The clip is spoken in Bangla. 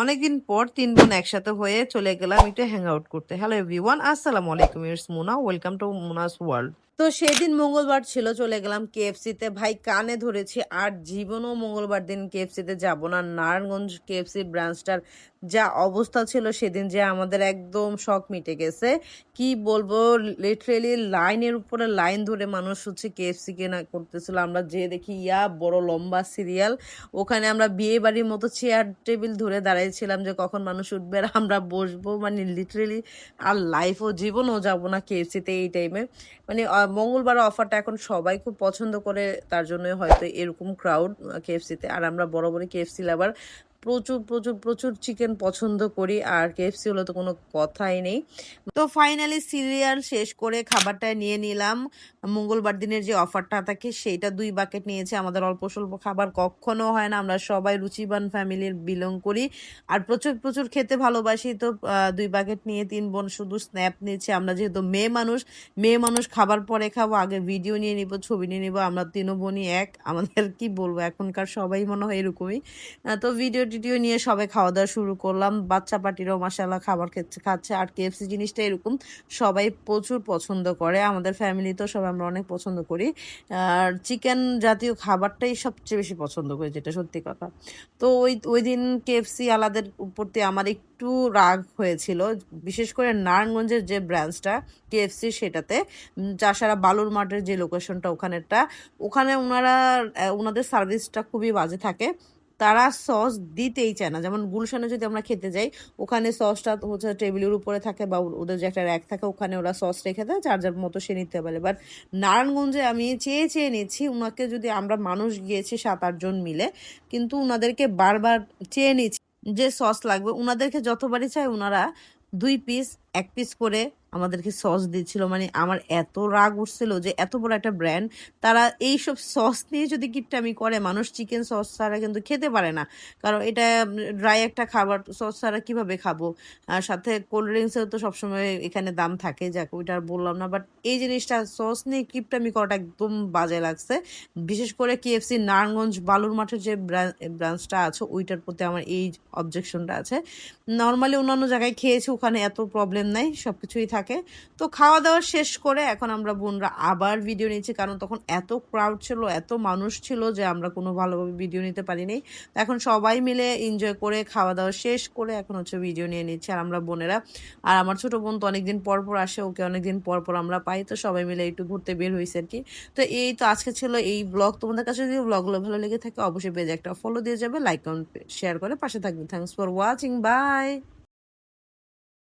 অনেকদিন পর তিন বোন একসাথে হয়ে চলে গেলাম একটু হ্যাং আউট করতে। হ্যালো এভরিওয়ান আসসালামু আলাইকুম it's Muna welcome to Muna's world তো সেদিন মঙ্গলবার ছিল, চলে গেলাম কেএফসিতে ভাই কানে ধরেছি, আর জীবনও মঙ্গলবার দিন কেএফসিতে যাব না। নারায়ণগঞ্জ কেএফসি ব্রাঞ্চটার যা অবস্থা ছিল সেদিন যে আমাদের একদম শখ মিটে গেছে। কি বলব লিটারেলি লাইনের উপরে লাইন ধরে মানুষ হচ্ছে কেএফসি কেনা করতেছিল। আমরা যে দেখি, ইয়া, বড় লম্বা সিরিয়াল ওখানে আমরা বিয়ে বাড়ির মতো চেয়ার টেবিল ধরে দাঁড়িয়েছিলাম যে কখন মানুষ উঠবে আর আমরা বসবো মানে লিটারেলি আর লাইফও জীবনও যাব না কেএফসিতে এই টাইমে মানে মঙ্গলবার অফারটা এখন সবাই খুব পছন্দ করে, তার জন্য হয়তো এরকম ক্রাউড কেএফসিতে আর আমরা বরাবরই কেএফসি লাভার প্রচুর প্রচুর প্রচুর চিকেন পছন্দ করি আর কেএফসি হলে তো কোনো কথাই নেই। তো ফাইনালি সিরিয়াল শেষ করে খাবারটা নিয়ে নিলাম। মঙ্গলবার দিনের যে অফারটা থাকে সেইটা দুই বাকেট নিয়েছে। আমাদের অল্প স্বল্প খাবার কখনো হয় না। আমরা সবাই রুচিবান ফ্যামিলির বিলং করি। আর প্রচুর প্রচুর খেতে ভালোবাসি। তো দুই বাকেট নিয়ে তিন বোন শুধু স্ন্যাপ নিচ্ছে। আমরা যেহেতু মেয়ে মানুষ মেয়ে মানুষ খাবার পরে খাব, আগে ভিডিও নিয়ে নিব, ছবি নিয়ে নিব। আমরা তিনও বোনই এক। আমাদের কি বলব? এখনকার সবাই মনে হয় এরকমই। তো ভিডিও টিডিও নিয়ে সবাই খাওয়া দাওয়া শুরু করলাম, বাচ্চা পাটিরাও মাসাল্লাহ খাবার খেচ্ছে খাচ্ছে আর কেএফসি জিনিসটা এরকম সবাই প্রচুর পছন্দ করে, আমাদের ফ্যামিলি তো সবাই আমরা অনেক পছন্দ করি। আর চিকেন জাতীয় খাবারটাই সবচেয়ে বেশি পছন্দ করি, যেটা সত্যি কথা। তো ওই ওই দিন কেএফসি আলাদের প্রতি আমার একটু রাগ হয়েছিল, বিশেষ করে নারায়ণগঞ্জের যে ব্রাঞ্চটা কেএফসি সেটাতে চাষারা বালুর মাঠের যে লোকেশনটা ওখানেরটা, ওখানে ওনারা ওনাদের সার্ভিসটা খুবই বাজে থাকে। তারা সস দিতেই চায় না। যেমন গুলশানে যদি আমরা খেতে যাই, ওখানে সসটা হচ্ছে টেবিলের উপরে থাকে বা ওদের যে একটা র্যাক থাকে, ওখানে ওরা সস রেখে দেয়, যার যার মতো সে নিতে পারে। বাট নারায়ণগঞ্জে আমি চেয়ে চেয়ে নিচ্ছি ওনাকে যদি আমরা মানুষ গিয়েছি সাত আটজন মিলে, কিন্তু ওনাদেরকে বারবার চেয়ে নিচ্ছি যে সস লাগবে। ওনাদেরকে যতবারই চাই ওনারা দুই পিস এক পিস করে আমাদেরকে সস দিচ্ছিল। মানে আমার এত রাগ উঠছিল যে এত বড় একটা ব্র্যান্ড তারা এইসব সস নিয়ে যদি কিপটামি করে, মানুষ চিকেন সস ছাড়া কিন্তু খেতে পারে না। কারণ এটা ড্রাই একটা খাবার সস ছাড়া কীভাবে খাব? আর সাথে কোল্ড ড্রিঙ্কসেও তো সবসময় এখানে দাম থাকে, যাক, ওইটা আর বললাম না। বাট এই জিনিসটা সস নিয়ে কিপটামি করাটা একদম বাজে লাগছে। বিশেষ করে কেএফসি নারায়ণগঞ্জ বালুর মাঠের যে ব্রাঞ্চটা আছে, ওইটার প্রতি আমার এই অবজেকশনটা আছে। নর্মালি অন্যান্য জায়গায় খেয়েছি, ওখানে এত প্রবলেম নাই সব কিছুই থাকে তো খাওয়া দাওয়া শেষ করে এখন আমরা বোনরা আবার ভিডিও নিচ্ছি, কারণ তখন এত ক্রাউড ছিল, এত মানুষ ছিল যে আমরা কোনো ভালোভাবে ভিডিও নিতে পারিনি। এখন সবাই মিলে এনজয় করে খাওয়া দাওয়া শেষ করে এখন হচ্ছে ভিডিও নিয়ে নিচ্ছি আর আমরা বোনেরা। আর আমার ছোট বোন তো অনেকদিন পর পর আসে, ওকে অনেকদিন পর পর আমরা পাই, তো সবাই মিলে একটু ঘুরতে বের হয়েছে আর কি। তো এই তো আজকে ছিল এই ব্লগ তোমাদের কাছে যদি ব্লগগুলো ভালো লেগে থাকে অবশ্যই পেজে একটা ফলো দিয়ে যাবে লাইক কমেন্ট শেয়ার করে পাশে থাকবে। Thanks for watching by